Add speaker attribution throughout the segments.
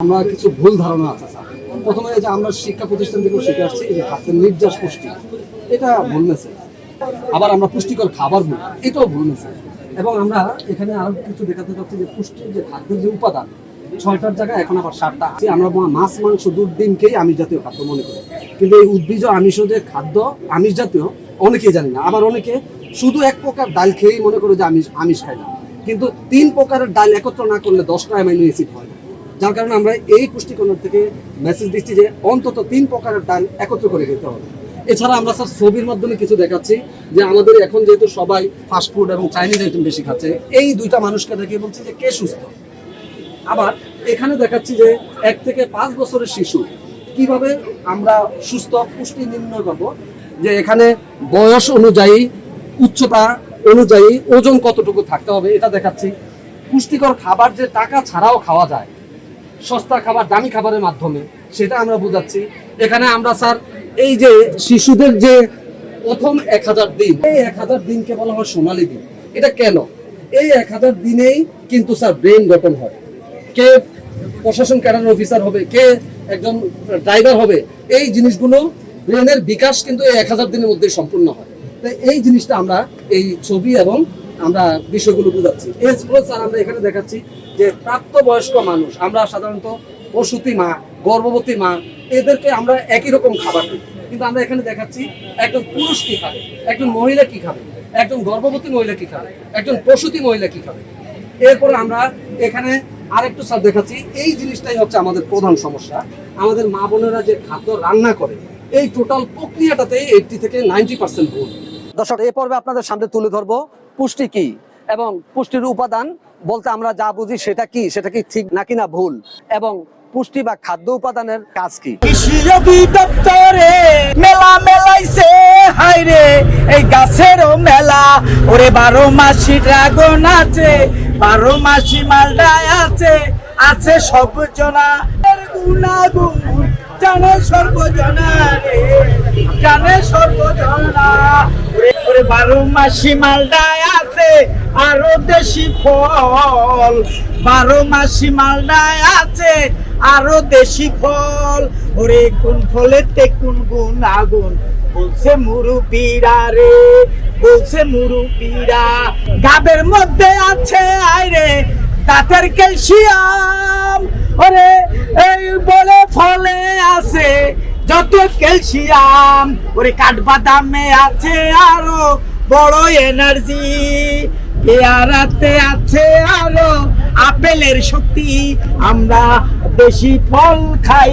Speaker 1: আমরা কিছু ভুল ধারণা আছে, স্যার। প্রথমে যে আমরা শিক্ষা প্রতিষ্ঠান থেকে শিখে আসছি যে খাদ্যের নির্যাস পুষ্টি, এটা ভুল মেসেজ আবার আমরা পুষ্টিকর খাবার ভুল এটাও ভুল মেসেজ এবং আমরা এখানে আরও কিছু দেখাতে চাচ্ছি যে পুষ্টির যে খাদ্যের যে উপাদান, ছয়টার জায়গায় এখন আবার সাতটা আছে। আমরা মাছ, মাংস, দুধ ডিমকেই আমিষ জাতীয় খাদ্য মনে করি। কিন্তু এই উদ্ভিজ আমিষ যে খাদ্য, আমিষ জাতীয়, অনেকেই জানি না। আবার অনেকে শুধু এক প্রকার ডাল খেয়েই মনে করে যে আমিষ আমিষ খায় না। কিন্তু তিন প্রকারের ডাল একত্র না করলে দশটা অ্যামাইনো অ্যাসিড হয় যার কারণে আমরা এই পুষ্টিকরণের থেকে মেসেজ দিচ্ছি যে অন্তত তিন প্রকারের ডাল একত্র করে খেতে হবে। এছাড়া আমরা স্যার ছবির মাধ্যমে কিছু দেখাচ্ছি যে আমাদের এখন যেহেতু সবাই ফাস্টফুড এবং চাইনিজ আইটেম বেশি খাচ্ছে, এই দুইটা মানুষকে দেখে বলছি যে কে সুস্থ? আবার এখানে দেখাচ্ছি যে এক থেকে পাঁচ বছরের শিশু কীভাবে আমরা সুস্থ পুষ্টি নির্ণয় করব, যে এখানে বয়স অনুযায়ী, উচ্চতা অনুযায়ী ওজন কতটুকু থাকতে হবে, এটা দেখাচ্ছি। পুষ্টিকর খাবার যে টাকা ছাড়াও খাওয়া যায় সস্তা খাবার, দামি খাবারের মাধ্যমে, সেটা আমরা বোঝাচ্ছি। এখানে আমরা, স্যার, এই যে শিশুদের যে প্রথম এক হাজার দিন, এই এক হাজার দিনকে বলা হয় সোনালী দিন। এটা কেন? এই এক হাজার দিনেই কিন্তু, স্যার, ব্রেন গঠন হয়। কে প্রশাসন ক্যাডার অফিসার হবে, কে একজন ড্রাইভার হবে, এই জিনিসগুলো ব্রেনের বিকাশ কিন্তু এই এক হাজার দিনের মধ্যে সম্পূর্ণ হয়। তাই এই জিনিসটা আমরা, এই ছবি এবং আমরা বিষয়গুলো বোঝাচ্ছি। এছাড়াও, স্যার, আমরা এখানে দেখাচ্ছি যে প্রাপ্তবয়স্ক মানুষ, আমরা সাধারণত প্রসূতি মা, গর্ভবতী মা, এদেরকে আমরা একই রকম খাবার দিই। কিন্তু আমরা এখানে দেখাচ্ছি একজন পুরুষ কী খাবে, একজন মহিলা কী খাবে, একজন গর্ভবতী মহিলা কী খাবে, একজন প্রসূতি মহিলা কী খাবে। এরপরে আমরা এখানে আরেকটু স্যার দেখাচ্ছি, এই জিনিসটাই হচ্ছে আমাদের প্রধান সমস্যা। আমাদের মা বোনেরা যে খাদ্য রান্না করে, এই টোটাল প্রক্রিয়াটাতেই এইটটি থেকে নাইনটি পার্সেন্ট ভুল। দর্শক এই পর্বে আপনাদের সামনে তুলে ধরবো, পুষ্টি কি? এবং পুষ্টির উপাদান বলতে আমরা যা বুঝি সেটা কি? সেটা কি ঠিক নাকি না ভুল? এবং পুষ্টি বা খাদ্য উপাদানের কাজ কি?
Speaker 2: মেলা মেলাইছে হাইরে এই গাছেরও মেলা। ওরে বারো মাসি ড্রাগন আছে, বারো মাসি মালডায় আছে আছে সর্বজনা। গুণাগুণ জানে সর্বজনা রে, জানে সর্বজনা। ওরে বারো মাসি মালডায় আছে আরও দেশি ফল। বারো মাসি মালডায় আছে, আরও দেশি ফল। ওরে কোন ফলেতে কোন গুণ আগুন? বলছে মুরুবিরা রে, বলছে মুরুবিরা গাবের মধ্যে আছে আইরে দাঁতের ক্যালসিয়াম। ওরে এই বলে ফলে আছে, যত ক্যালসিয়াম। ওরে কাঠবাদামে আছে আরও বড় এনার্জি। পেয়ারাতে আছে আলো, আপেলের শক্তি। আমরা দেশি ফল খাই,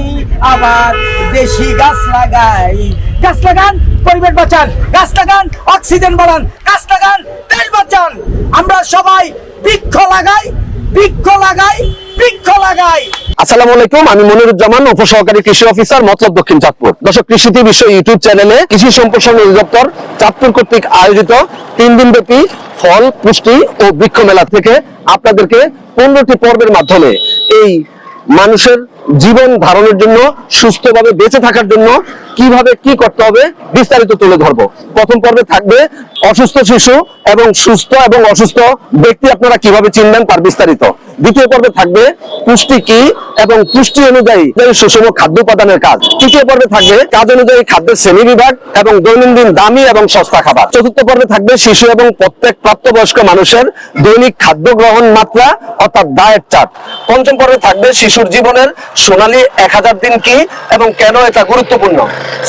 Speaker 2: আবার দেশি গাছ লাগাই। গাছ লাগান, পরিবেশ বাঁচান। গাছ লাগান, অক্সিজেন বাড়ান। গাছ লাগান, তেল বাঁচান। আমরা সবাই বৃক্ষ লাগাই বৃক্ষ লাগাই বৃক্ষ লাগাই।
Speaker 3: আসসালামু আমি মনিরুজ্জামান, উপসহকারী কৃষি অফিসার দক্ষিণ কৃষিতে ইউটিউব চ্যানেলে কৃষি সম্প্রসারণ চাঁদপুর কর্তৃক আয়োজিত তিন ফল, পুষ্টি ও থেকে আপনাদেরকে পনেরোটি পর্বের মাধ্যমে এই মানুষের জীবন ধারণের জন্য, সুস্থভাবে বেঁচে থাকার জন্য কীভাবে কি করতে হবে বিস্তারিত তুলে ধরবো। প্রথম পর্বে থাকবে অসুস্থ শিশু এবং সুস্থ এবং অসুস্থ ব্যক্তি আপনারা কীভাবে চিনবেন তার বিস্তারিত। দ্বিতীয় পর্বে থাকবে পুষ্টি কি এবং পুষ্টি অনুযায়ী সুষম খাদ্য উপাদানের কাজ। তৃতীয় পর্বে থাকবে কাজ অনুযায়ী খাদ্যের শ্রেণি বিভাগ এবং দৈনন্দিন দামি এবং সস্তা খাবার। চতুর্থ পর্বে থাকবে শিশু এবং প্রত্যেক প্রাপ্তবয়স্ক মানুষের দৈনিক খাদ্য গ্রহণ মাত্রা, অর্থাৎ ডায়েট চার্ট পঞ্চম পর্বে থাকবে শিশুর জীবনের সোনালী এক হাজার দিন কি এবং কেন এটা গুরুত্বপূর্ণ?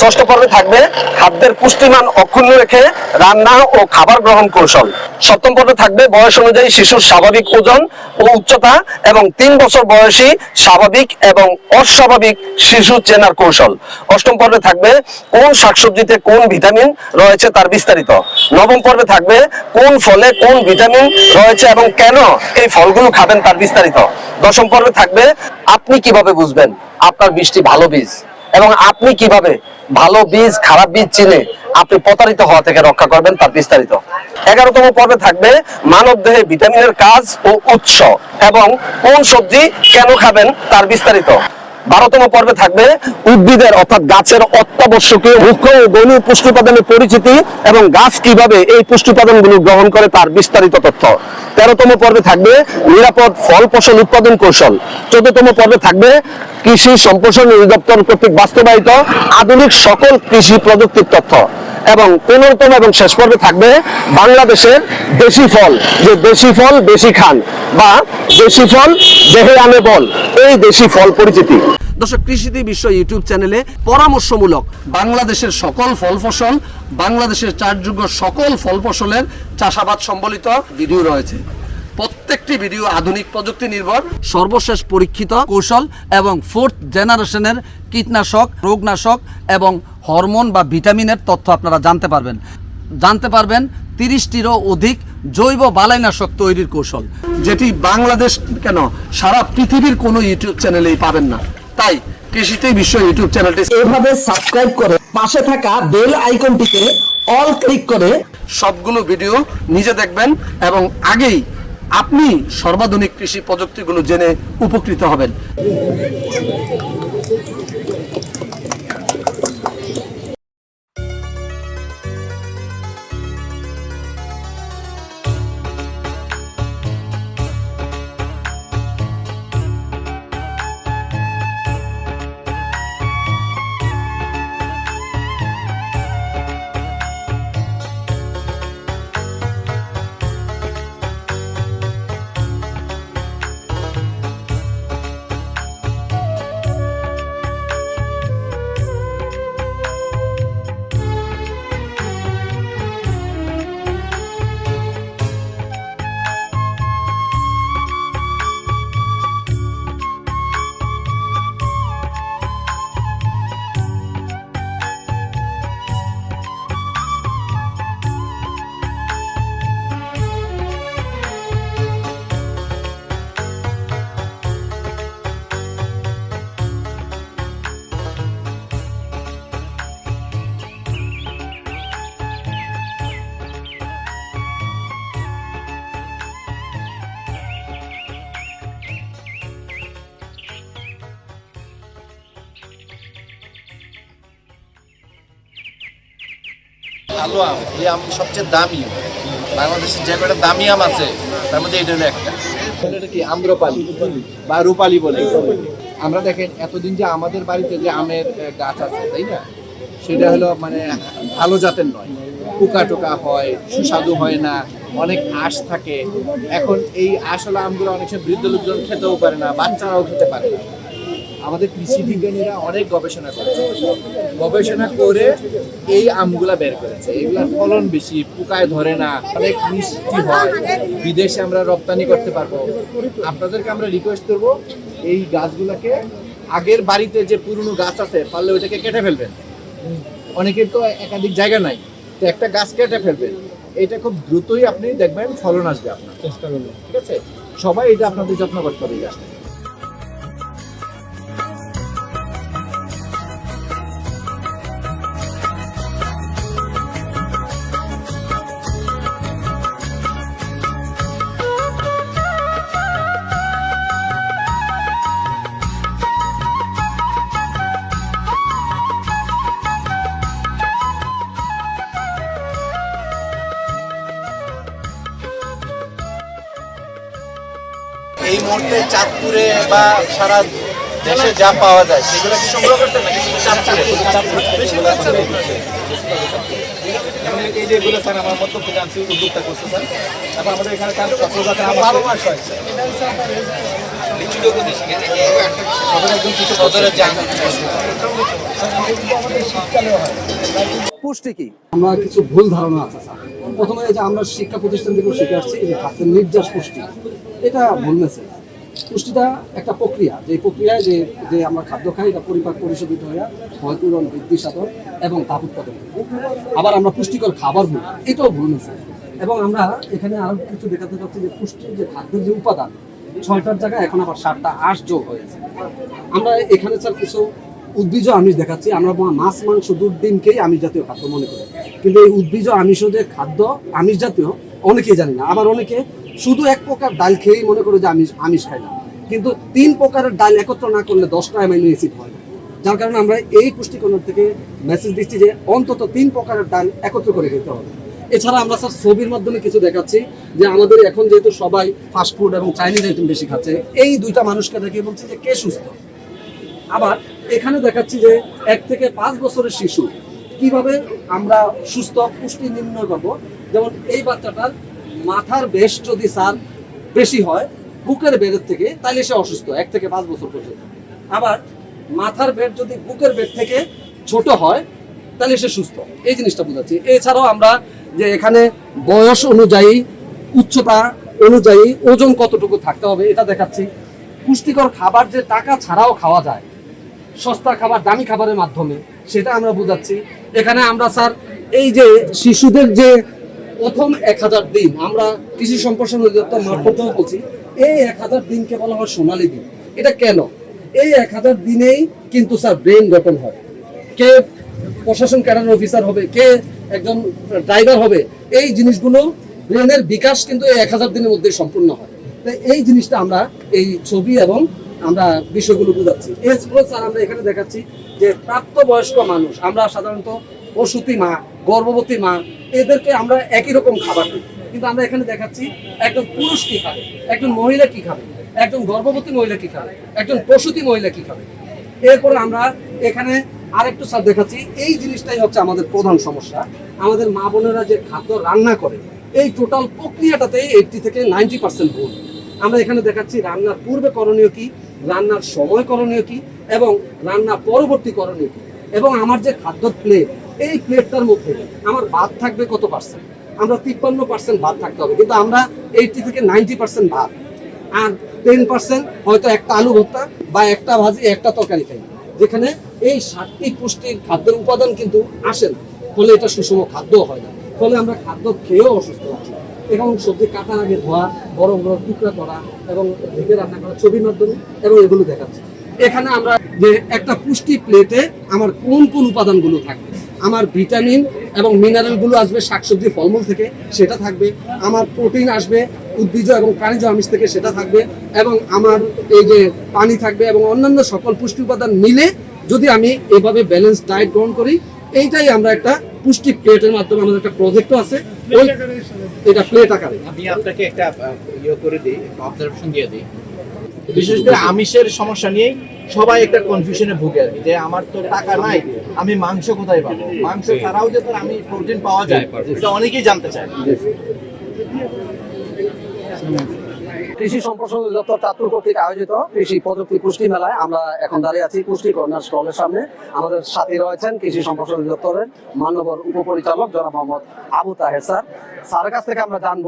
Speaker 3: ষষ্ঠ পর্বে থাকবে খাদ্যের পুষ্টিমান অক্ষুণ্ণ রেখে রান্না ও খাবার গ্রহণ কৌশল। সপ্তম পর্বে থাকবে বয়স অনুযায়ী শিশুর স্বাভাবিক ওজন ও উচ্চতা এবং তিন বছর বয়সী স্বাভাবিক এবং অস্বাভাবিক শিশু চেনার কৌশল। অষ্টম পর্বে থাকবে কোন শাকসবজিতে কোন ভিটামিন রয়েছে তার বিস্তারিত। নবম পর্বে থাকবে কোন ফলে কোন ভিটামিন রয়েছে এবং কেন এই ফলগুলো খাবেন তার বিস্তারিত। দশম পর্বে থাকবে আপনি কীভাবে বুঝবেন, আপনার বৃষ্টি ভালো বীজ। এবং আপনি কীভাবে ভালো বীজ, খারাপ বীজ চিনে আপনি প্রতারিত হওয়া থেকে রক্ষা করবেন তার বিস্তারিত। এগারোতম পর্বে থাকবে মানব দেহে ভিটামিনের কাজ ও উৎস এবং কোন সবজি কেন খাবেন তার বিস্তারিত। বারোতম পর্বে থাকবে উদ্ভিদের, অর্থাৎ গাছের অত্যাবশ্যকীয় মুখ্য ও গৌণ পুষ্টি উপাদানের পরিচিতি এবং গাছ কীভাবে এই পুষ্টি উপাদানগুলো গ্রহণ করে তার বিস্তারিত তথ্য। তেরোতম পর্বে থাকবে নিরাপদ ফল ফসল উৎপাদন কৌশল। চোদ্দতম পর্বে থাকবে কৃষি সম্প্রসারণ অধিদপ্তর কর্তৃক বাস্তবায়িত আধুনিক সকল কৃষি প্রযুক্তির তথ্য। এবং পনেরোতম এবং শেষ পর্বে থাকবে বাংলাদেশের দেশি ফল, যে দেশি ফল, দেশি খান বা দেশি ফল, দেহে আনে বল, এই দেশি ফল পরিচিতি।
Speaker 1: দর্শক কৃষিতে বিশ্ব ইউটিউব চ্যানেলে পরামর্শমূলক বাংলাদেশের সকল ফল ফসল, বাংলাদেশের চারযোগ্য সকল ফল ফসলের চাষাবাদ সম্বলিত ভিডিও রয়েছে। প্রত্যেকটি ভিডিও আধুনিক প্রযুক্তি নির্ভর, সর্বশেষ পরীক্ষিত কৌশল এবং ফোর্থ জেনারেশনের কীটনাশক, রোগনাশক এবং হরমোন বা ভিটামিনের তথ্য আপনারা জানতে পারবেন। জানতে পারবেন তিরিশটিরও অধিক জৈব বালাইনাশক তৈরির কৌশল, যেটি বাংলাদেশ কেন সারা পৃথিবীর কোনো ইউটিউব চ্যানেলেই পাবেন না। তাই কৃষিতে বিশ্ব ইউটিউব চ্যানেলটি
Speaker 2: এভাবে সাবস্ক্রাইব করে পাশে থাকা বেল আইকনটিতে অল ক্লিক করে
Speaker 1: সবগুলো ভিডিও নিজে দেখবেন এবং আগেই আপনি সর্বাধুনিক কৃষি প্রযুক্তিগুলো জেনে উপকৃত হবেন।
Speaker 4: ভালো আম, এই আম সবচেয়ে দামি। বাংলাদেশের যে কটা দামি আম আছে, তার মধ্যে এটা হলো একটা। কি আম্রপালি? বা রূপালি বলে। আমরা দেখেন, এতদিন যে আমাদের বাড়িতে যে আমের গাছ আছে, তাই না? সেটা হলো মানে ভালো জাতের নয়। পোকা টোকা হয়, সুস্বাদু হয় না, অনেক আঁশ থাকে। এখন এই আসলে আমগুলো অনেক সময় বৃদ্ধ লোকজন খেতেও পারে না, বাচ্চারাও খেতে পারে না। আমাদের কৃষি বিজ্ঞানীরা অনেক গবেষণা করেছে। গবেষণা করে এই আমগুলা বের করেছে। এগুলার ফলন বেশি পোকায় ধরে না অনেক মিষ্টি হয়। বিদেশে আমরা রপ্তানি করতে পারব। আপনাদেরকে আমরা রিকোয়েস্ট করব এই গাছগুলোকে আগের বাড়িতে যে পুরনো গাছ আছে পারলে ওইটাকে কেটে ফেলবেন। অনেকের তো একাধিক জায়গা নাই তো একটা গাছ কেটে ফেলবেন। এটা খুব দ্রুতই আপনি দেখবেন ফলন আসবে আপনার। চেষ্টা করবেন ঠিক আছে? সবাই এটা আপনাদের যত্ন করতে হবে এই গাছটা চাঁদপুরে বা সারা দেশে যা পাওয়া যায় সেগুলো কি সংগ্রহ করতে নাকি শুধু চাঁদপুরে? এই স্যার আমার মতো ফিনান্সি উদ্যোক্তা করছে স্যার। তারপর আমাদের এখানে কাজ চক্রজাতের আম বারো মাস হয় স্যার সদর একদম কিছু সদরের
Speaker 1: পুষ্টি কি? আমরা কিছু ভুল ধারণা আছে স্যার। প্রথমে এই যে আমরা শিক্ষা প্রতিষ্ঠান থেকে শিখে আসছি যে নির্যাস পুষ্টি। এটা ভুল মেসেজ পুষ্টিটা একটা প্রক্রিয়া। যে প্রক্রিয়ায় যে যে আমরা খাদ্য খাই, এটা পরিপাক পরিশোধিত হয়ে ফল পূরণ বৃদ্ধি সাধন এবং তাপ উৎপাদন আবার আমরা পুষ্টিকর খাবার বলি এটাও ভুল মেসেজ এবং আমরা এখানে আরও কিছু দেখাতে পাচ্ছি যে পুষ্টির যে খাদ্যের যে উপাদান, ছয়টার জায়গায় এখন আবার সাতটা আঁশ যোগ হয়েছে। আমরা এখানে স্যার কিছু উদ্ভিজ আমিষ দেখাচ্ছি। আমরা মাছ, মাংস, দুধ ডিমকেই আমিষ জাতীয় খাদ্য মনে করি। কিন্তু এই উদ্ভিজ আমিষ যে খাদ্য, আমিষ জাতীয়, অনেকেই জানি না। আবার অনেকে শুধু এক প্রকার ডাল খেয়েই মনে করে যে আমিষ আমিষ খায় না। কিন্তু তিন প্রকারের ডাল একত্র না করলে দশটা অ্যামাইনো অ্যাসিড হয়। যার কারণে আমরা এই পুষ্টিকরণ থেকে মেসেজ দিচ্ছি যে অন্তত তিন প্রকারের ডাল একত্র করে খেতে হবে। এছাড়া আমরা স্যার ছবির মাধ্যমে কিছু দেখাচ্ছি যে আমাদের এখন যেহেতু সবাই ফাস্টফুড এবং চাইনিজ আইটেম বেশি খাচ্ছে, এই দুইটা মানুষকে দেখে বলছি যে কে সুস্থ? আবার এখানে দেখাচ্ছি যে এক থেকে পাঁচ বছরের শিশু কীভাবে আমরা সুস্থ পুষ্টি নির্ণয় করব। যেমন এই বাচ্চাটার মাথার বেশ যদি স্যার বেশি হয়, বুকের বেডের থেকে তাহলে সে অসুস্থ, এক থেকে পাঁচ বছর পর্যন্ত। আবার মাথার বেড যদি বুকের বেড থেকে ছোট হয় তাহলে সে সুস্থ। এই জিনিসটা বোঝাচ্ছি। এছাড়াও আমরা যে এখানে বয়স অনুযায়ী, উচ্চতা অনুযায়ী ওজন কতটুকু থাকতে হবে, এটা দেখাচ্ছি। পুষ্টিকর খাবার যে টাকা ছাড়াও খাওয়া যায়, সস্তা খাবার, দামি খাবারের মাধ্যমে, সেটা আমরা বোঝাচ্ছি। এখানে আমরা, স্যার, এই যে শিশুদের যে প্রথম এক হাজার দিন, আমরা কৃষি সম্প্রসারণ অধিদপ্তর মারফতেও বলছি, এই এক হাজার দিনকে বলা হয় সোনালী দিন। এটা কেন? এই এক হাজার দিনেই কিন্তু স্যার ব্রেন গঠন হয়। কে প্রশাসন ক্যাডার অফিসার হবে, কে একজন ড্রাইভার হবে, এই জিনিসগুলো ব্রেনের বিকাশ কিন্তু এই এক হাজার দিনের মধ্যে সম্পূর্ণ হয়। তাই এই জিনিসটা আমরা এই ছবি এবং আমরা বিষয়গুলো বোঝাচ্ছি। এরপর স্যার আমরা এখানে দেখাচ্ছি যে প্রাপ্তবয়স্ক মানুষ, আমরা সাধারণত প্রসূতি মা গর্ভবতী মা, এদেরকে আমরা একই রকম খাবার দিই। কিন্তু আমরা এখানে দেখাচ্ছি, একজন পুরুষ কি খাবে? একজন মহিলা কি খাবে? একজন গর্ভবতী মহিলা কি খাবে? একজন প্রসূতি মহিলা কি খাবে? এরপরে আমরা এখানে আরেকটু স্যার দেখাচ্ছি। এই জিনিসটাই হচ্ছে আমাদের প্রধান সমস্যা। আমাদের মা বোনেরা যে খাদ্য রান্না করে, এই টোটাল প্রক্রিয়াটাতে এইটটি থেকে নাইনটি পার্সেন্ট ভুল। আমরা এখানে দেখাচ্ছি রান্নার পূর্বে করণীয় কি, রান্নার সময় করণীয় কি, এবং রান্না পরবর্তী করণীয় কি। এবং আমার যে খাদ্য প্লেট এই প্লেটটার মধ্যে আমার ভাত থাকবে কত পার্সেন্ট আমরা তিপ্পান্ন পার্সেন্ট ভাত থাকতে হবে, কিন্তু আমরা এইটটি থেকে নাইনটি পার্সেন্ট ভাত। আর টেন পার্সেন্ট হয়তো একটা আলু ভর্তা বা একটা ভাজি, একটা তরকারি খাই। যেখানে এই সাতটি পুষ্টির খাদ্যের উপাদান কিন্তু আসে না, ফলে এটা সুষম খাদ্য হয় না। ফলে আমরা খাদ্য খেয়েও অসুস্থ হচ্ছি। এবং সবজি কাটার আগে ধোয়া বড় বড় টুকরা করা এবং ঢেকে রান্না করা ছবির মাধ্যমে, এবং এগুলো দেখাচ্ছে। এখানে আমরা যে একটা পুষ্টি প্লেটে আমার কোন কোন উপাদানগুলো থাকবে? আমার ভিটামিন এবং মিনারেলগুলো আসবে, শাকসবজি, ফলমূল থেকে সেটা থাকবে, আমার প্রোটিন আসবে উদ্ভিজ এবং প্রাণীজ আমিষ থেকে সেটা থাকবে এবং আমার এই যে পানি থাকবে এবং অন্যান্য সকল পুষ্টি উপাদান মিলে যদি আমি এভাবে ব্যালেন্স ডায়েট গ্রহণ করি, এইটাই আমরা একটা পুষ্টি প্লেটের মাধ্যমে আমাদের একটা প্রজেক্টও আছে। এটা প্লেট আকারে।
Speaker 4: আমি আপনাকে একটা ইয়ে করে দিই অবজারভেশন দিয়ে দিই। বিশেষ করে আমিষের সমস্যা নিয়েই সবাই একটা কনফিউশনে ভুগে আর যে আমার তো টাকা নাই, আমি মাংস কোথায় পাবো? মাংস ছাড়াও যে আমি প্রোটিন পাওয়া যায় অনেকেই জানতে চায়।
Speaker 1: কৃষি সম্প্রসারণ অধিদপ্তর চাঁদপুর কর্তৃক আয়োজিত কৃষি প্রযুক্তি পুষ্টি মেলায় আমরা এখন দাঁড়িয়ে আছি পুষ্টি কর্নার স্টলের সামনে। আমাদের সাথে রয়েছেন কৃষি সম্প্রসারণ অধিদপ্তরের মান্যবর উপপরিচালক জনাব মোহাম্মদ আবু তাহের স্যার। স্যারের কাছ থেকে আমরা জানব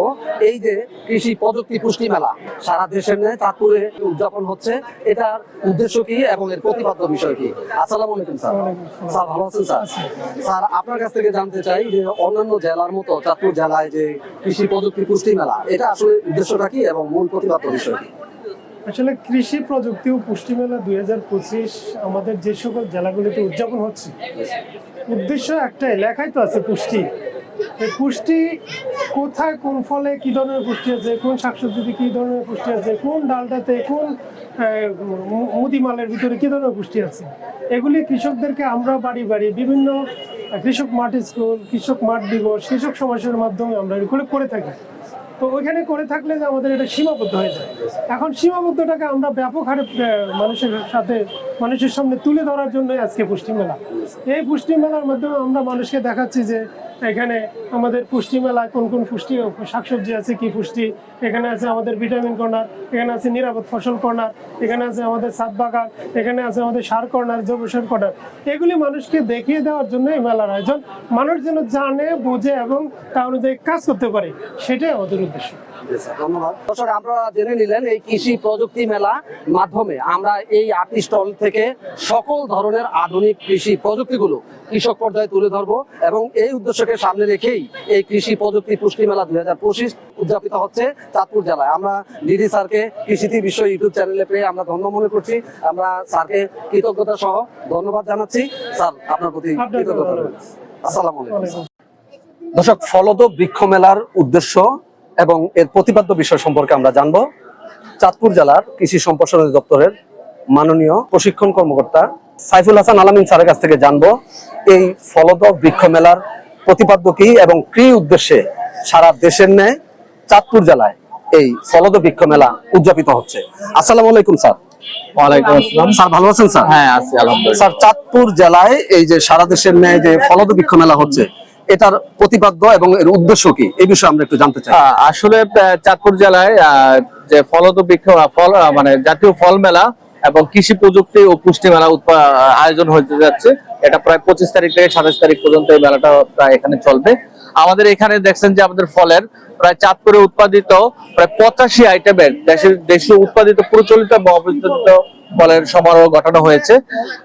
Speaker 1: এই যে কৃষি প্রযুক্তি পুষ্টি মেলা সারা দেশের নেই চাঁদপুরে উদযাপন হচ্ছে এটার উদ্দেশ্য কি এবং এর প্রতিপাদ্য বিষয় কি? আসসালামু আলাইকুম স্যার। স্যার ভালো আছেন স্যার? স্যার আপনার কাছ থেকে জানতে চাই যে অন্যান্য জেলার মতো চাঁদপুর জেলায় যে কৃষি প্রযুক্তি পুষ্টি মেলা এটা আসলে উদ্দেশ্যটা কি এবং মূল বিষয়।
Speaker 5: আসলে কৃষি প্রযুক্তি ও পুষ্টি মেলা দুই হাজার পঁচিশ আমাদের যে সকল জেলাগুলিতে উদযাপন হচ্ছে উদ্দেশ্য একটাই লেখাই তো আছে পুষ্টি। এই পুষ্টি কোথায় কোন ফলে কি ধরনের পুষ্টি আছে কোন শাকসবজিতে কি ধরনের পুষ্টি আছে কোন ডালটাতে কোন আহ, মু- ভিতরে কি ধরনের পুষ্টি আছে এগুলি কৃষকদেরকে আমরা বাড়ি বাড়ি বিভিন্ন কৃষক মাঠ স্কুল কৃষক মাঠ দিবস কৃষক সমাবেশের মাধ্যমে আমরা এগুলো করে থাকি। তো ওইখানে করে থাকলে যে আমাদের এটা সীমাবদ্ধ হয়ে যায়। এখন সীমাবদ্ধটাকে আমরা ব্যাপক হারে মানুষের সাথে, মানুষের সামনে তুলে ধরার জন্য আজকে পুষ্টি মেলা এই পুষ্টি মেলার মাধ্যমে আমরা মানুষকে দেখাচ্ছি যে এখানে আমাদের পুষ্টি মেলায় কোন কোন পুষ্টি শাকসবজি আছে, কি পুষ্টি? এখানে আছে আমাদের ভিটামিন কর্নার, এখানে আছে নিরাপদ ফসল কর্নার, এখানে আছে আমাদের সাত বাগান, এখানে আছে আমাদের সার কর্নার, জৈব সার কর্নার। এগুলি মানুষকে দেখিয়ে দেওয়ার জন্য এই মেলার আয়োজন। মানুষ যেন জানে, বুঝে এবং তা অনুযায়ী কাজ করতে পারে, সেটাই আমাদের উদ্দেশ্য।
Speaker 1: ধন্যবাদ। আপনারা জেনে নিলেন এই কৃষি প্রযুক্তি মেলা মাধ্যমে আমরা এই আটটি স্টল থেকে সকল ধরনের আধুনিক কৃষি প্রযুক্তিগুলো কৃষক পর্যায়ে তুলে ধরবো এবং এই উদ্দেশ্যকে সামনে রেখেই এই কৃষি প্রযুক্তি পুষ্টি মেলা দুই হাজার পঁচিশ উদযাপিত হচ্ছে চাঁদপুর জেলায়। আমরা ডিডি স্যারকে কৃষিতি বিশ্ব ইউটিউব চ্যানেলে পেয়ে আমরা ধন্য মনে করছি। আমরা স্যারকে কৃতজ্ঞতা সহ ধন্যবাদ জানাচ্ছি। স্যার আপনার প্রতি কৃতজ্ঞতা। আসসালামু আলাইকুম। দর্শক ফলদ বৃক্ষ মেলার উদ্দেশ্য এবং এর প্রতিপাদ্য বিষয় সম্পর্কে আমরা জানব। চাঁদপুর জেলার কৃষি সম্প্রসারণ দপ্তরের মাননীয় প্রশিক্ষণ কর্মকর্তা সাইফুল হাসান আলামিন স্যারের কাছ থেকে জানব। এই ফলদ বৃক্ষ মেলার প্রতিপাদ্য কি এবং কি উদ্দেশ্যে সারা দেশের ন্যায় চাঁদপুর জেলায় এই ফলদ বৃক্ষ মেলা উদযাপিত হচ্ছে? আসসালামু আলাইকুম স্যার।
Speaker 6: ওয়ালাইকুম আসসালাম।
Speaker 1: স্যার ভালো আছেন স্যার?
Speaker 6: হ্যাঁ আছি আলহামদুলিল্লাহ।
Speaker 1: স্যার চাঁদপুর জেলায় এই যে সারা দেশের ন্যায় যে ফলদ বৃক্ষ মেলা হচ্ছে এটার প্রতিপাদ্য এবং এর উদ্দেশ্য কি? এই বিষয়ে আমরা একটু জানতে চাই।
Speaker 6: আসলে চাঁদপুর জেলায় যে ফলদ বৃক্ষ ফল মানে জাতীয় ফল মেলা এবং কৃষি প্রযুক্তি ও পুষ্টি মেলা আয়োজন হতে যাচ্ছে। এটা প্রায় পঁচিশ তারিখ থেকে সাতাশ তারিখ পর্যন্ত এই মেলাটা প্রায় এখানে চলবে। আমাদের এখানে দেখছেন যে আমাদের ফলের প্রায় চাঁদপুরে উৎপাদিত প্রায় পঁচাশি আইটেমের দেশের দেশীয় উৎপাদিত প্রচলিত বা অপ্রচলিত ফলের সমারোহ ঘটানো হয়েছে।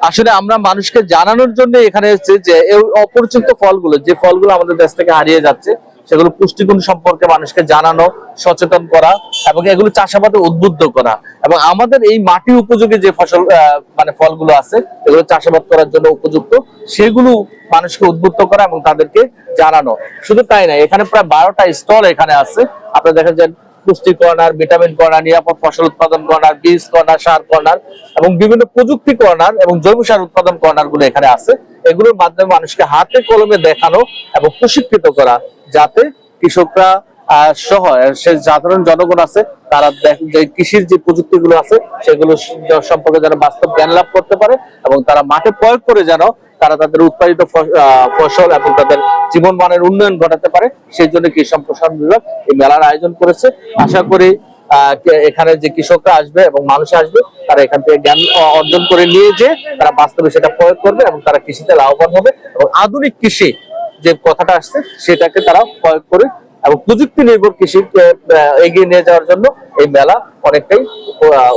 Speaker 6: আসলে আমরা মানুষকে জানানোর জন্য এখানে এসেছি যে অপরিচিত ফলগুলো, যে ফলগুলো আমাদের দেশ থেকে হারিয়ে যাচ্ছে সেগুলো পুষ্টিগুণ সম্পর্কে মানুষকে জানানো, সচেতন করা এবং এগুলো চাষাবাদে উদ্বুদ্ধ করা। এবং আমাদের এই মাটি উপযোগী যে ফসল মানে ফলগুলো আছে, এগুলো চাষাবাদ করার জন্য উপযুক্ত, সেগুলো মানুষকে উদ্বুদ্ধ করা এবং তাদেরকে জানানো। শুধু তাই না, এখানে প্রায় বারোটা স্টল এখানে আছে। আপনারা দেখেন যে পুষ্টি কর্নার, ভিটামিন কর্নার, নিরাপদ ফসল উৎপাদন কর্নার, বীজ কর্নার, সার কর্নার এবং বিভিন্ন প্রযুক্তি কর্নার এবং জৈব সার উৎপাদন কর্নারগুলো এখানে আছে। এগুলোর মাধ্যমে মানুষকে হাতে কলমে দেখানো এবং প্রশিক্ষিত করা। যাতে কৃষকরা সহ, সে সাধারণ জনগণ আছে, তারা যে কৃষির যে প্রযুক্তিগুলো আছে, সেগুলো সম্পর্কে যেন বাস্তব জ্ঞান লাভ করতে পারে এবং তারা মাঠে প্রয়োগ করে যেন তারা তাদের উৎপাদিত ফসল এবং তাদের জীবন মানের উন্নয়ন ঘটাতে পারে, সেই জন্য কৃষি সম্প্রসারণ বিভাগ এই মেলার আয়োজন করেছে। আশা করি এখানে যে কৃষকরা আসবে এবং মানুষ আসবে, তারা এখান থেকে জ্ঞান অর্জন করে নিয়ে যে তারা বাস্তবে সেটা প্রয়োগ করবে এবং তারা কৃষিতে লাভবান হবে এবং আধুনিক কৃষি যে কথাটা আসছে, সেটাকে তারা প্রয়োগ করে এবং প্রযুক্তি নির্ভর কৃষি এগিয়ে নিয়ে যাওয়ার জন্য এই মেলা অনেকটাই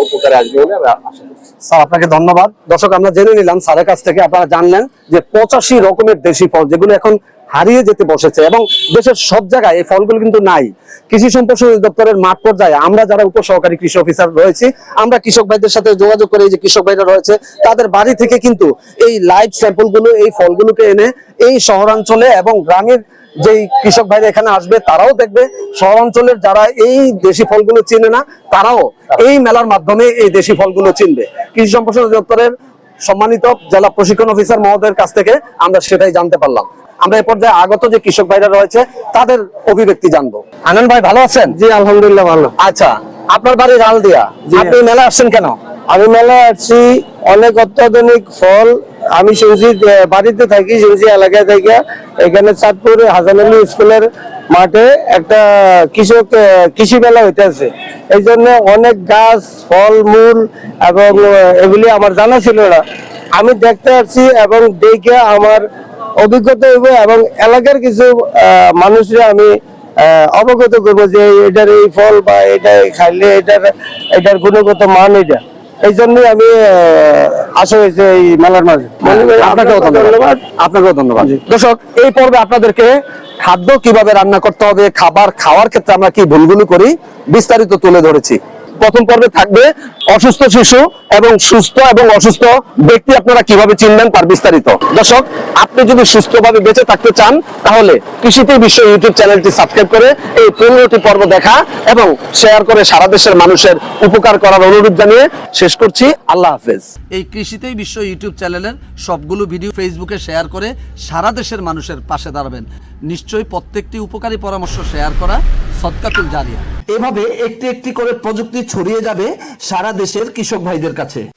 Speaker 6: উপকারে আসবে বলে আমরা আশা করছি।
Speaker 1: স্যার, আপনাকে ধন্যবাদ। দর্শক, আমরা জেনে নিলাম স্যারের কাছ থেকে আপনারা জানলেন যে পঁচাশি রকমের দেশি ফল, যেগুলো এখন হারিয়ে যেতে বসেছে এবং দেশের সব জায়গায় এই ফলগুলো কিন্তু নাই। কৃষি সম্প্রসারণ দপ্তরের মাঠ পর্যায়ে আমরা যারা উপসহকারী কৃষি অফিসার রয়েছি, আমরা কৃষক ভাইদের সাথে যোগাযোগ করে যে কৃষক ভাইরা রয়েছে, তাদের বাড়ি থেকে কিন্তু এই লাইভ স্যাম্পলগুলো, এই ফলগুলোকে এনে এই শহরাঞ্চলে এবং গ্রামের যেই কৃষক ভাইরা এখানে আসবে, তারাও দেখবে। শহরাঞ্চলের যারা এই দেশি ফলগুলো চিনে না, তারাও এই মেলার মাধ্যমে এই দেশি ফলগুলো চিনবে। কৃষি সম্প্রসারণ দপ্তরের সম্মানিত জেলা প্রশিক্ষণ অফিসার মহোদয়ের কাছ থেকে আমরা সেটাই জানতে পারলাম। আমরা এ পর্যায়ে আগত যে কৃষক ভাইরা রয়েছে তাদের অভিব্যক্তি জানব। আনন্দ ভাই ভালো আছেন?
Speaker 7: জি আলহামদুলিল্লাহ ভালো।
Speaker 1: আচ্ছা আপনার বাড়ি রাল দিয়া আপনি মেলা আসছেন কেন?
Speaker 7: আমি মেলায় আসছি অনেক অত্যাধুনিক ফল। আমি শুনছি বাড়িতে থাকি শুনছি এলাকায় থেকে। এখানে চাঁদপুর হাসান স্কুলের মাঠে একটা কৃষক কৃষি মেলা হইতেছে। এই জন্য অনেক গাছ ফল মূল এবং এগুলি আমার জানা ছিল না। আমি দেখতে আসছি এবং দেখে আমার অভিজ্ঞতা হইব এবং এলাকার কিছু মানুষরা আমি অবগত করব যে এটার এই ফল বা এটা খাইলে এটার এটার গুণগত মান এটা। এই জন্যই আমি আসা হয়েছে এই মেলার মাঝে।
Speaker 1: আপনাকেও ধন্যবাদ। আপনাকেও ধন্যবাদ। দর্শক এই পর্বে আপনাদেরকে খাদ্য কীভাবে রান্না করতে হবে খাবার খাওয়ার ক্ষেত্রে আমরা কি ভুলগুলো করি বিস্তারিত তুলে ধরেছি। প্রথম পর্বে থাকবে অসুস্থ শিশু এবং সুস্থ এবং অসুস্থ ব্যক্তি আপনারা কীভাবে চিনবেন তার বিস্তারিত। দর্শক, আপনি যদি সুস্থভাবে বেঁচে থাকতে চান, তাহলে কৃষিতে বিশ্ব ইউটিউব চ্যানেলটি সাবস্ক্রাইব করে এই পনেরোটি পর্ব দেখা এবং শেয়ার করে সারা দেশের মানুষের উপকার করার অনুরোধ জানিয়ে শেষ করছি। আল্লাহ হাফেজ।
Speaker 8: এই কৃষিতেই বিশ্ব ইউটিউব চ্যানেলের সবগুলো ভিডিও ফেসবুকে শেয়ার করে সারা দেশের মানুষের পাশে দাঁড়াবেন। নিশ্চয়ই প্রত্যেকটি উপকারী পরামর্শ শেয়ার করা সৎকাতুল জারিয়া।
Speaker 9: এভাবে একটি একটি করে প্রযুক্তি ছড়িয়ে যাবে সারা দেশের কৃষক ভাইদের কাছে।